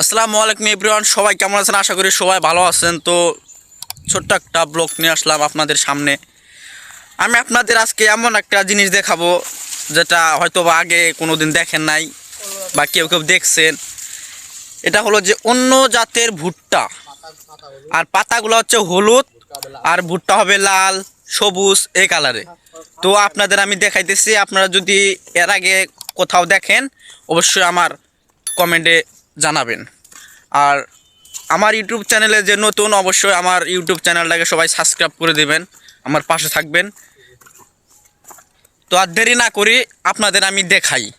আসসালামু আলাইকুম এভরিওয়ান, সবাই কেমন আছেন? আশা করি সবাই ভালো আছেন। তো ছোট্ট একটা ব্লগ নিয়ে আসলাম আপনাদের সামনে। আমি আপনাদের আজকে এমন একটা জিনিস দেখাবো, যেটা হয়তো বা আগে কোনো দিন দেখেন নাই বা কেউ কেউ দেখছেন। এটা হলো যে অন্য জাতের ভুট্টা। আর পাতাগুলো হচ্ছে হলুদ, আর ভুট্টা হবে লাল, সবুজ এই কালারে। তো আপনাদের আমি দেখাইতেছি, আপনারা যদি এর আগে কোথাও দেখেন, অবশ্যই আমার কমেন্টে জানাবেন। আর আমার ইউটিউব চ্যানেলে যে নতুন, অবশ্যই আমার ইউটিউব চ্যানেলটাকে সবাই সাবস্ক্রাইব করে দেবেন। আমার পাশে থাকবেন। তো আর দেরি না করি আপনাদের আমি দেখাই।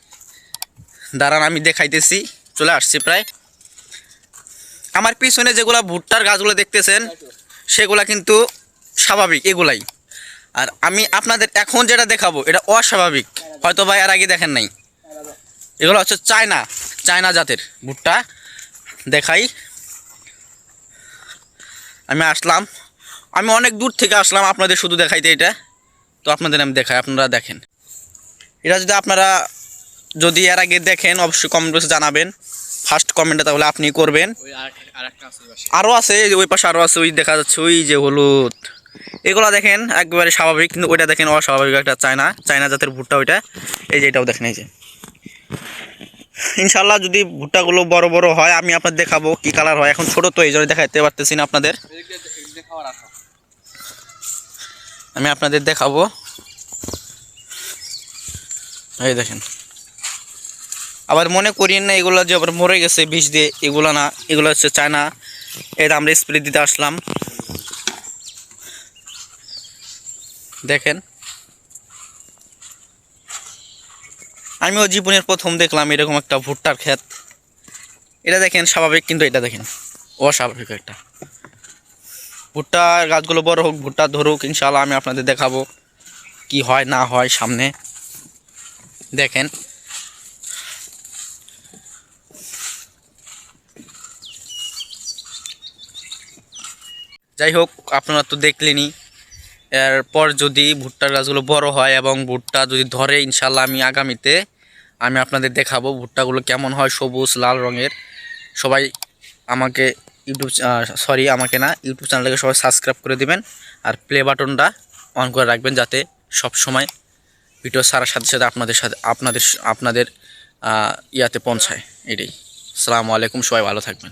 দাঁড়ান, আমি দেখাইতেছি। চলে আসছি প্রায়। আমার পিছনে যেগুলা ভুট্টার গাছগুলো দেখতেছেন, সেগুলা কিন্তু স্বাভাবিক, এগুলাই। আর আমি আপনাদের এখন যেটা দেখাবো, এটা অস্বাভাবিক। হয়তো বা এর আগে দেখেন নাই। এগুলো হচ্ছে চায়না। চায়না জাতের ভুট্টা। দেখাই। আমি আসলাম। আমি অনেক দূর থেকে আসলাম আপনাদের শুধু দেখাইতে এটা। তো আপনাদের আমি দেখাই আপনারা দেখেন। এটা যদি আপনারা যদি এর আগে দেখেন অবশ্যই কমেন্ট বক্সে জানাবেন। ফার্স্ট কমেন্টে তাহলে আপনি করবেন। আরও আছে ওই পাশে। আরও আছে ওই দেখা যাচ্ছে ওই যে হলুদ। এগুলো দেখেন একবারে স্বাভাবিক কিন্তু ওইটা দেখেন অস্বাভাবিক একটা চায়না চায়না জাতের ভুট্টা ওইটা। এই যে এটাও দেখেন এই যে। ইনশাল্লাহ যদি ভুট্টাগুলো বড় বড় হয়, আমি আপনাদের দেখাবো কি কালার হয়। এখন ছোট তো, এই জন্য দেখাতে পারতেছি না আপনাদের। আমি আপনাদের দেখাবো। এই দেখেন। আবার মনে করিয়েন না, এগুলো যে আবার মরে গেছে, বিষ দিয়ে, এগুলো না। এগুলো হচ্ছে চায়না। এটা আমরা স্প্রে দিতে আসলাম। দেখেন। আমিও জীবনের প্রথম দেখলাম এরকম একটা ভুট্টার ক্ষেত। এটা দেখেন, স্বাভাবিক, কিন্তু এটা দেখেন, অস্বাভাবিক একটা। ভুট্টার গাছগুলো বড় হোক, ভুট্টা ধরুক ইনশাল্লাহ আমি আপনাদের দেখাবো কি হয়, না হয় সামনে। দেখেন। যাই হোক, আপনারা তো দেখলেনই, এরপর যদি ভুট্টার গাছগুলো বড় হয় এবং ভুট্টা যদি ধরে ইনশাল্লাহ আমি আগামীতে আমি আপনাদের দেখাবো ভুট্টাগুলো কেমন হয় সবুজ, লাল রঙের। সবাই আমাকে ইউটিউব সরি আমাকে না, ইউটিউব চ্যানেলটাকে সবাই সাবস্ক্রাইব করে দিবেন আর প্লে বাটনটা অন করে রাখবেন যাতে সব সময় ভিডিও ছাড়ার সাথে সাথে আপনাদের সাথে আপনাদের আপনাদের ইয়াতে পৌঁছায়। এটাই। আসসালামু আলাইকুম, সবাই ভালো থাকবেন।